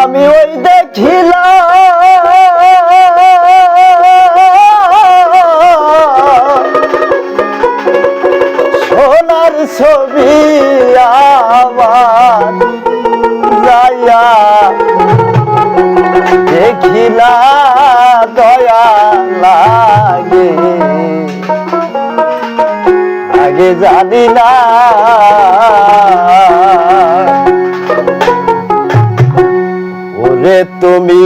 আমি ওই দেখিলাম। সোনার ছবি যাইয়া দেখিলা দয়া লাগে। আগে জানি না ওরে তুমি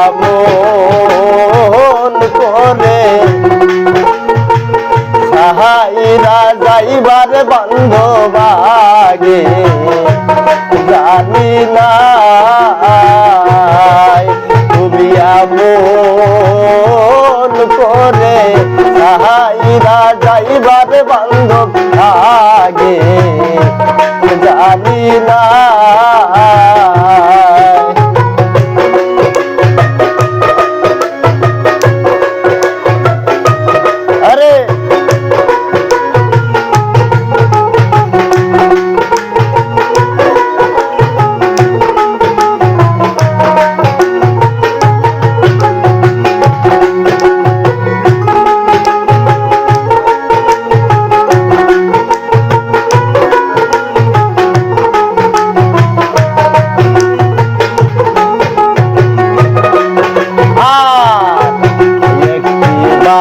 আমন করে? সাহাইরা যাইবার বান্ধবাগে, জানি না তুমি আমন করে। সাহাইরা যাইবার বান্ধব আগে জানি না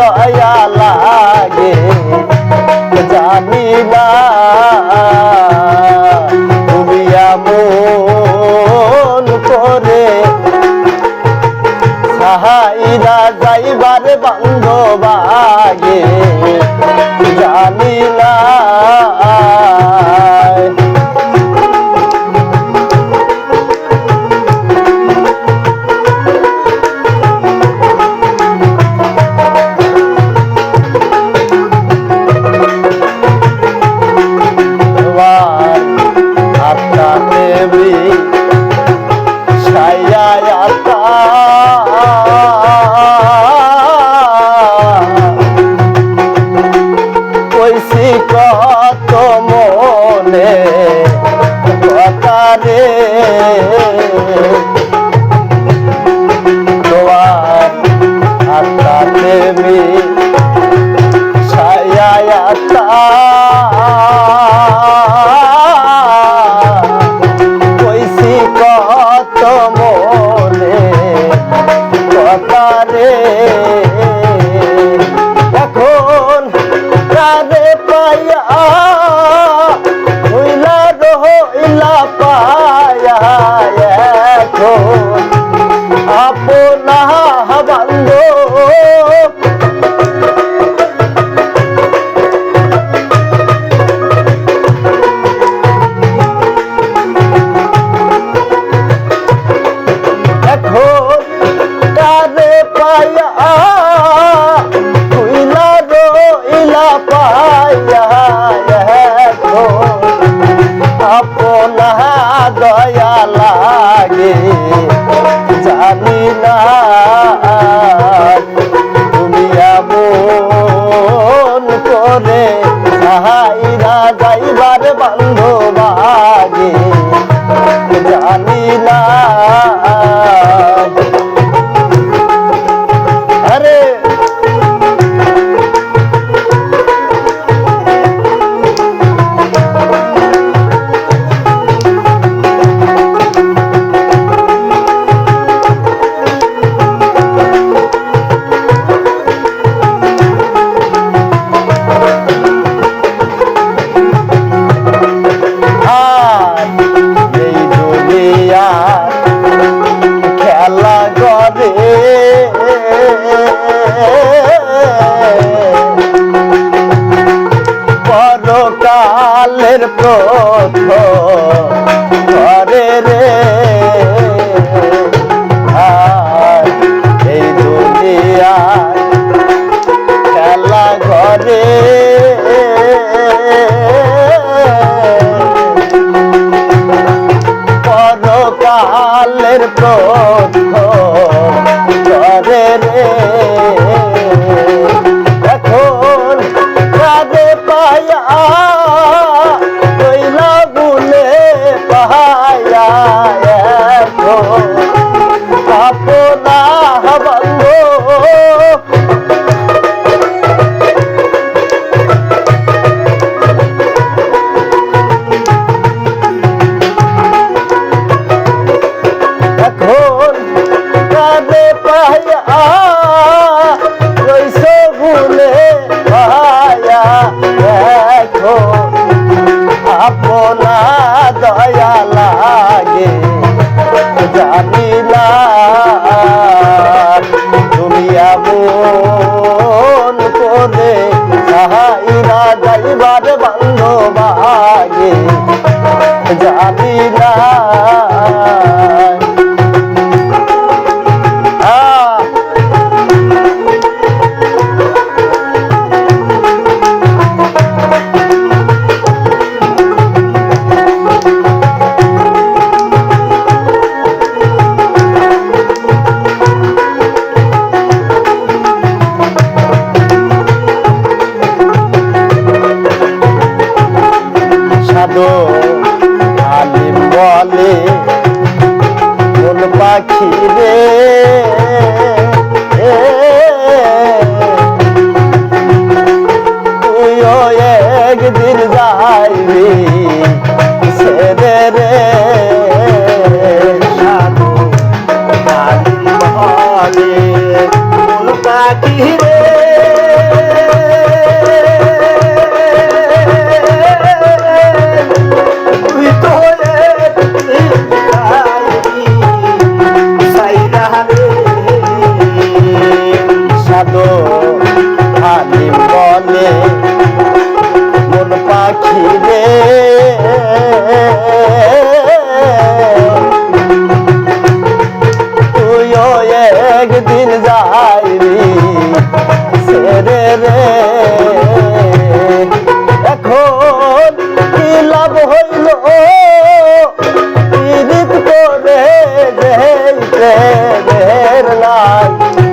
দয়া লাগে মহা দয়া লাগে জানি না তুমি আমন করে সাহাইরা যাইবার বান্ধব আগে জানি না কালের প্রে রে। আর এই খেলা ঘরে। পরকালের প্রথ ভায়া দেখো, আপনা দয়া লাগে, জানি না তুমি আমন করে সাহাইরা যাইবার বান্ধবাগে জানি না সেই প্রেমের লাই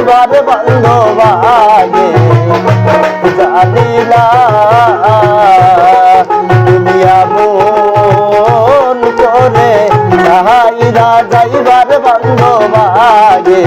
একবার বন্ধবাগে জানিলা দুনিয়া মন করে যাইবার বন্ধবাগে